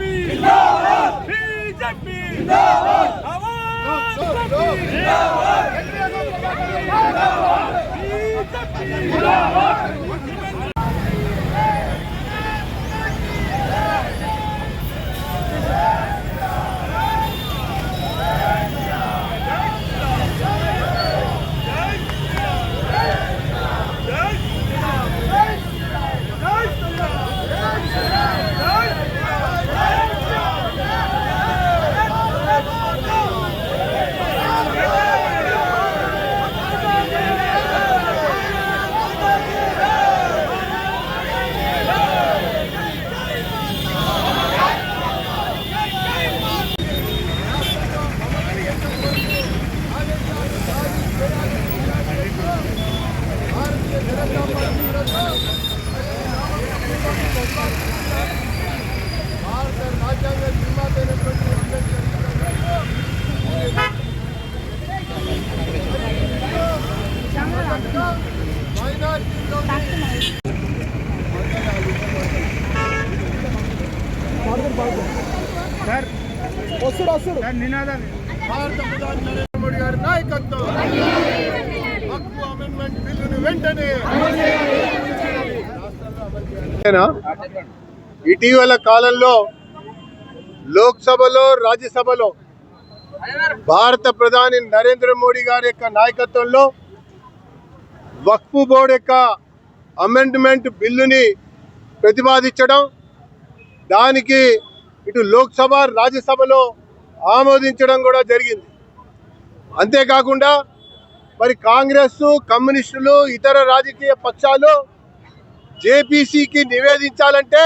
BJP. ਜਿੰਦਾਬਾਦ। BJP. ਜਿੰਦਾਬਾਦ। ਆਵਾਜ਼ ਬੀਜੇਪੀ ਜਿੰਦਾਬਾਦ। ਬੀਜੇਪੀ। ਜਿੰਦਾਬਾਦ। భారత ప్రధాని నరేంద్ర మోడీ గారి నాయకత్వం. హక్కు అమెండ్మెంట్ బిల్లును వెంటనే ఇటీవల కాలంలో లోక్సభలో రాజ్యసభలో భారత ప్రధాని నరేంద్ర మోడీ గారి యొక్క నాయకత్వంలో వక్ఫ్ బోర్డు యొక్క అమెండ్మెంట్ బిల్లుని ప్రతిపాదించడం దానికి ఇటు లోక్సభ రాజ్యసభలో ఆమోదించడం కూడా జరిగింది. అంతేకాకుండా మరి కాంగ్రెస్ కమ్యూనిస్టులు ఇతర రాజకీయ పక్షాలు జేపీసీకి నివేదించాలంటే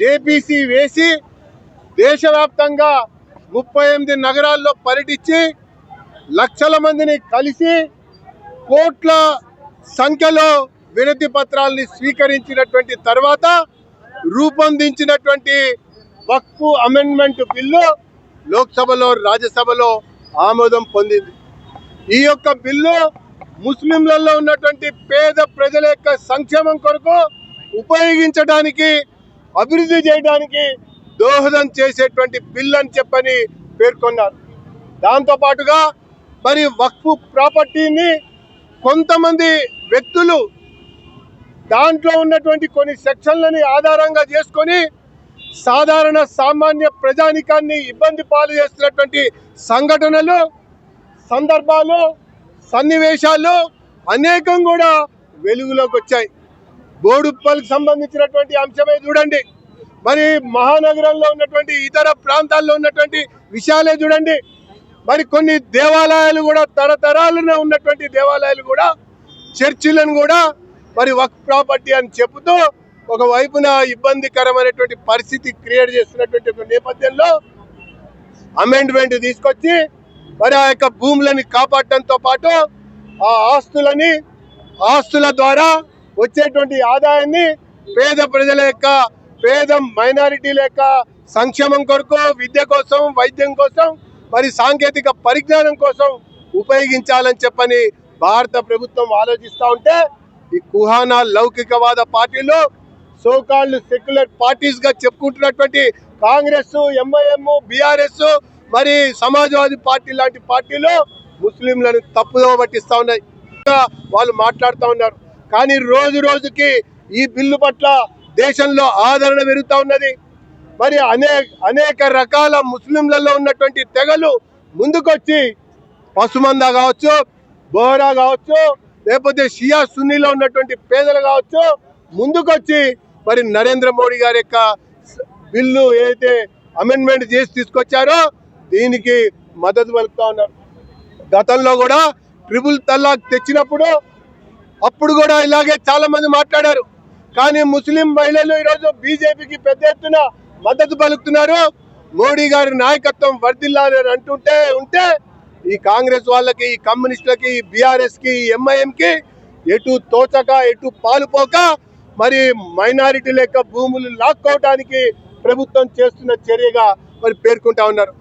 జేపీసీ వేసి దేశవ్యాప్తంగా ముప్పై ఎనిమిది నగరాల్లో పర్యటించి లక్షల మందిని కలిసి కోట్ల సంఖ్యలో వినతి పత్రాల్ని స్వీకరించినటువంటి తర్వాత రూపొందించినటువంటి వక్ఫ్ అమెండ్మెంట్ బిల్లు లోక్సభలో రాజ్యసభలో ఆమోదం పొందింది. ఈ యొక్క బిల్లు ముస్లింలలో ఉన్నటువంటి పేద ప్రజల యొక్క సంక్షేమం కొరకు ఉపయోగించడానికి అభివృద్ధి చేయడానికి దోహదం చేసేటువంటి బిల్ అని చెప్పని పేర్కొన్నారు. దాంతో పాటుగా మరి వక్ఫ్ ప్రాపర్టీని కొంతమంది వ్యక్తులు దాంట్లో ఉన్నటువంటి కొన్ని సెక్షన్లని ఆధారంగా చేసుకొని సాధారణ సామాన్య ప్రజానికాన్ని ఇబ్బంది పాలు చేస్తున్నటువంటి సంఘటనలు సందర్భాలు సన్నివేశాలు అనేకం కూడా వెలుగులోకి వచ్చాయి. బోడుప్పల్కి సంబంధించినటువంటి అంశమే చూడండి. మరి మహానగరంలో ఉన్నటువంటి ఇతర ప్రాంతాల్లో ఉన్నటువంటి విషయాలే చూడండి. మరి కొన్ని దేవాలయాలు కూడా తరతరాలున ఉన్నటువంటి దేవాలయాలు కూడా చర్చిలను కూడా మరి వక్ ప్రాపర్టీ అని చెబుతూ ఒక వైపున ఇబ్బందికరమైనటువంటి పరిస్థితి క్రియేట్ చేస్తున్నటువంటి ఒక నేపథ్యంలో అమెండ్మెంట్ తీసుకొచ్చి మరి ఆ యొక్క భూములని కాపాడటంతో పాటు ఆ ఆస్తులని ఆస్తుల ద్వారా వచ్చేటువంటి ఆదాయాన్ని పేద ప్రజల యొక్క పేద మైనారిటీల యొక్క సంక్షేమం కొరకు విద్య కోసం వైద్యం కోసం మరి సాంకేతిక పరిజ్ఞానం కోసం ఉపయోగించాలని చెప్పని భారత ప్రభుత్వం ఆలోచిస్తూ ఉంటే ఈ కుహానా లౌకికవాద పార్టీలు సోకాళ్ళు సెక్యులర్ పార్టీస్గా చెప్పుకుంటున్నటువంటి కాంగ్రెస్ ఎంఐఎం బీఆర్ఎస్ మరి సమాజ్వాదీ పార్టీ లాంటి పార్టీలు ముస్లింలను తప్పుదో పట్టిస్తా ఉన్నాయి. ఇంకా వాళ్ళు మాట్లాడుతూ ఉన్నారు. కానీ రోజు రోజుకి ఈ బిల్లు పట్ల దేశంలో ఆదరణ పెరుగుతూ ఉన్నది. మరి అనేక అనేక రకాల ముస్లింలలో ఉన్నటువంటి తెగలు ముందుకొచ్చి పసుమంద కావచ్చు బోహరా కావచ్చు లేకపోతే షియా సున్నీలో ఉన్నటువంటి పేదలు కావచ్చు ముందుకొచ్చి మరి నరేంద్ర మోడీ గారి యొక్క బిల్లు ఏదైతే అమెండ్మెంట్ చేసి తీసుకొచ్చారో దీనికి మద్దతు పలుకుతా ఉన్నారు. గతంలో కూడా ట్రిపుల్ తల్లాక్ తెచ్చినప్పుడు అప్పుడు కూడా ఇలాగే చాలా మంది మాట్లాడారు. కానీ ముస్లిం మహిళలు ఈరోజు బీజేపీకి పెద్ద ఎత్తున మద్దతు పలుకుతున్నారు. మోడీ గారి నాయకత్వం వర్దిల్లాలి అంటుంటే ఉంటే ఈ కాంగ్రెస్ వాళ్ళకి ఈ కమ్యూనిస్టులకి ఈ ఎంఐఎంకి ఎటు తోచక ఎటు పాలుపోక మరి మైనారిటీల యొక్క భూములు లాక్కోవడానికి ప్రభుత్వం చేస్తున్న చర్యగా మరి పేర్కొంటా ఉన్నారు.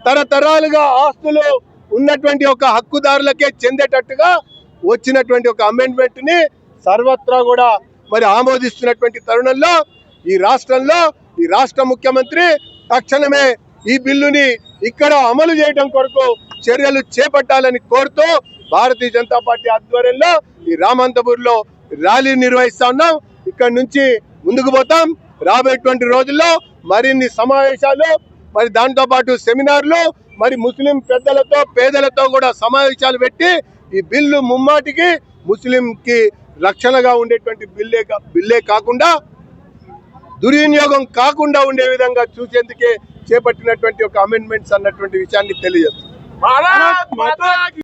తరతరాలుగా ఆస్తులు ఉన్నటువంటి ఒక హక్కుదారులకే చెందేటట్టుగా వచ్చినటువంటి ఒక అమెండ్మెంట్ని సర్వత్రా కూడా మరి ఆమోదిస్తున్నటువంటి తరుణంలో ఈ రాష్ట్రంలో ఈ రాష్ట్ర ముఖ్యమంత్రి తక్షణమే ఈ బిల్లుని ఇక్కడ అమలు చేయడం కొరకు చర్యలు చేపట్టాలని కోరుతూ భారతీయ జనతా పార్టీ ఆధ్వర్యంలో ఈ రామంతపూర్లో ర్యాలీ నిర్వహిస్తా ఉన్నాం. ఇక్కడ నుంచి ముందుకు పోతాం. రాబోయేటువంటి రోజుల్లో మరిన్ని సమావేశాలు మరి దాంతో పాటు సెమినార్లు మరి ముస్లిం పెద్దలతో పేదలతో కూడా సమావేశాలు పెట్టి ఈ బిల్లు ముమ్మాటికి ముస్లింకి రక్షణగా ఉండేటువంటి బిల్లే బిల్లే కాకుండా దుర్వినియోగం కాకుండా ఉండే విధంగా చూసేందుకే చేపట్టినటువంటి ఒక అమెండ్మెంట్స్ అన్నటువంటి విషయాన్ని తెలియజేస్తుంది